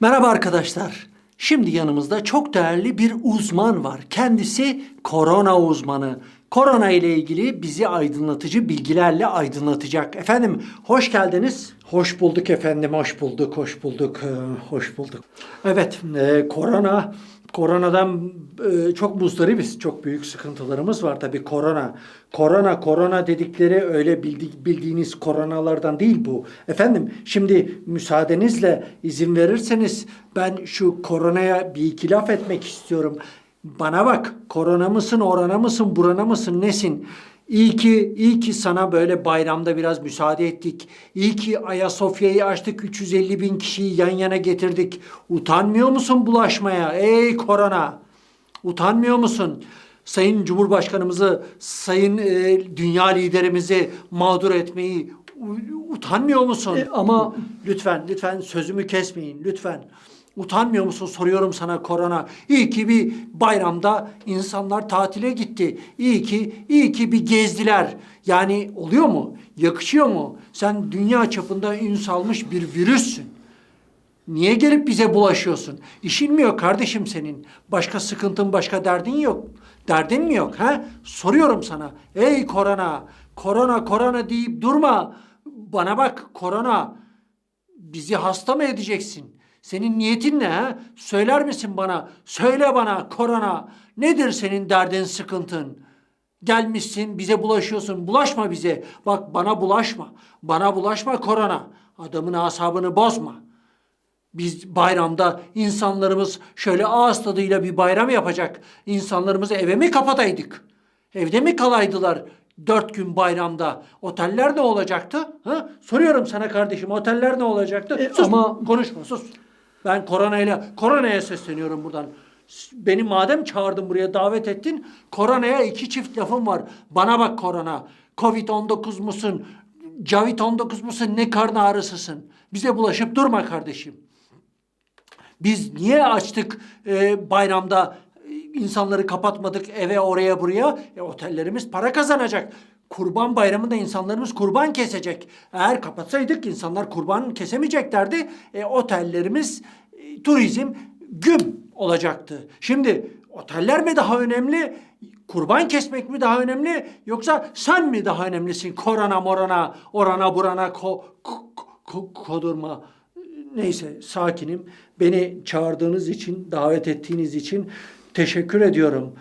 Merhaba arkadaşlar. Şimdi yanımızda çok değerli bir uzman var. Kendisi korona uzmanı. Korona ile ilgili bizi aydınlatıcı bilgilerle aydınlatacak. Efendim hoş geldiniz. Hoş bulduk efendim, hoş bulduk, hoş bulduk, hoş bulduk. Evet, e, korona, koronadan e, çok muzdaribiz. Çok büyük sıkıntılarımız var tabii korona. Korona, korona dedikleri öyle bildi- bildiğiniz koronalardan değil bu. Efendim şimdi müsaadenizle izin verirseniz ben şu koronaya bir iki laf etmek istiyorum. Bana bak korona mısın, orana mısın, burana mısın, nesin? İyi ki, iyi ki sana böyle bayramda biraz müsaade ettik. İyi ki Ayasofya'yı açtık, 350 bin kişiyi yan yana getirdik. Utanmıyor musun bulaşmaya ey korona? Utanmıyor musun? Sayın Cumhurbaşkanımızı, sayın e, dünya liderimizi mağdur etmeyi utanmıyor musun? ama lütfen, lütfen sözümü kesmeyin, lütfen. Utanmıyor musun soruyorum sana korona. İyi ki bir bayramda insanlar tatile gitti. İyi ki, iyi ki bir gezdiler. Yani oluyor mu? Yakışıyor mu? Sen dünya çapında ün salmış bir virüssün. Niye gelip bize bulaşıyorsun? İşin mi yok kardeşim senin? Başka sıkıntın, başka derdin yok. Derdin mi yok ha? Soruyorum sana. Ey korona, korona, korona deyip durma. Bana bak korona. Bizi hasta mı edeceksin? Senin niyetin ne ha? Söyler misin bana? Söyle bana korona. Nedir senin derdin, sıkıntın? Gelmişsin bize bulaşıyorsun. Bulaşma bize. Bak bana bulaşma. Bana bulaşma korona. Adamın asabını bozma. Biz bayramda insanlarımız şöyle ağız tadıyla bir bayram yapacak. İnsanlarımızı eve mi kapataydık? Evde mi kalaydılar dört gün bayramda? Oteller ne olacaktı? Ha? Soruyorum sana kardeşim oteller ne olacaktı? sus ama konuşma sus. Ben koronayla koronaya sesleniyorum buradan. Beni madem çağırdın buraya davet ettin koronaya iki çift lafım var. Bana bak korona. Covid-19 musun? Cavit-19 musun? Ne karın ağrısısın? Bize bulaşıp durma kardeşim. Biz niye açtık e, bayramda e, insanları kapatmadık eve oraya buraya? E, otellerimiz para kazanacak. Kurban bayramında insanlarımız kurban kesecek. Eğer kapatsaydık insanlar kurban kesemeyeceklerdi. E, otellerimiz e, turizm güm olacaktı. Şimdi oteller mi daha önemli? Kurban kesmek mi daha önemli? Yoksa sen mi daha önemlisin? Korona morana, orana burana ko, ko- ko- kodurma. Neyse sakinim. Beni çağırdığınız için, davet ettiğiniz için teşekkür ediyorum.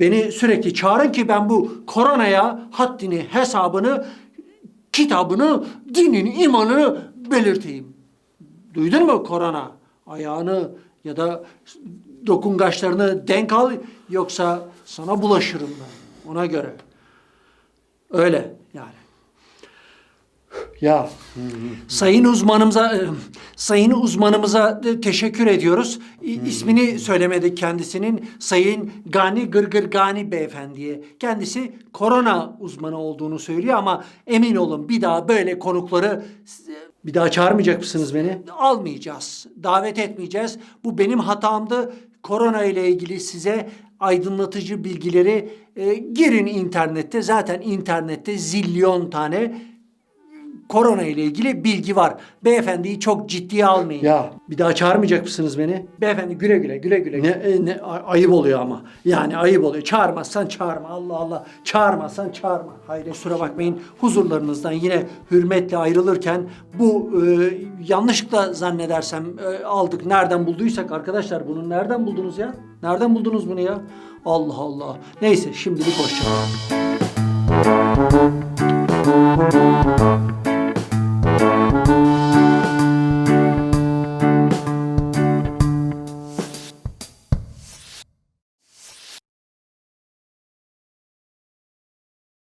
Beni sürekli çağırın ki ben bu koronaya haddini, hesabını, kitabını, dinini, imanını belirteyim. Duydun mu korona? Ayağını ya da dokungaçlarını denk al yoksa sana bulaşırım ben. Ona göre. Öyle yani. Ya sayın uzmanımıza e, sayın uzmanımıza e, teşekkür ediyoruz. İ- İsmini söylemedik kendisinin. Sayın Gani Gırgır Gani beyefendiye. Kendisi korona uzmanı olduğunu söylüyor ama emin olun bir daha böyle konukları bir daha çağırmayacak mısınız beni? Almayacağız. Davet etmeyeceğiz. Bu benim hatamdı. Korona ile ilgili size aydınlatıcı bilgileri e, girin internette. Zaten internette zilyon tane korona ile ilgili bilgi var. Beyefendiyi çok ciddiye almayın. Ya bir daha çağırmayacak mısınız beni? Beyefendi güle güle güle güle. Ne, e, ne a- ayıp oluyor ama. Yani ayıp oluyor. Çağırmazsan çağırma. Allah Allah. Çağırmazsan çağırma. Hayır kusura bakmayın. Huzurlarınızdan yine hürmetle ayrılırken bu e, yanlışlıkla zannedersem e, aldık. Nereden bulduysak arkadaşlar bunu nereden buldunuz ya? Nereden buldunuz bunu ya? Allah Allah. Neyse şimdilik hoşça kalın.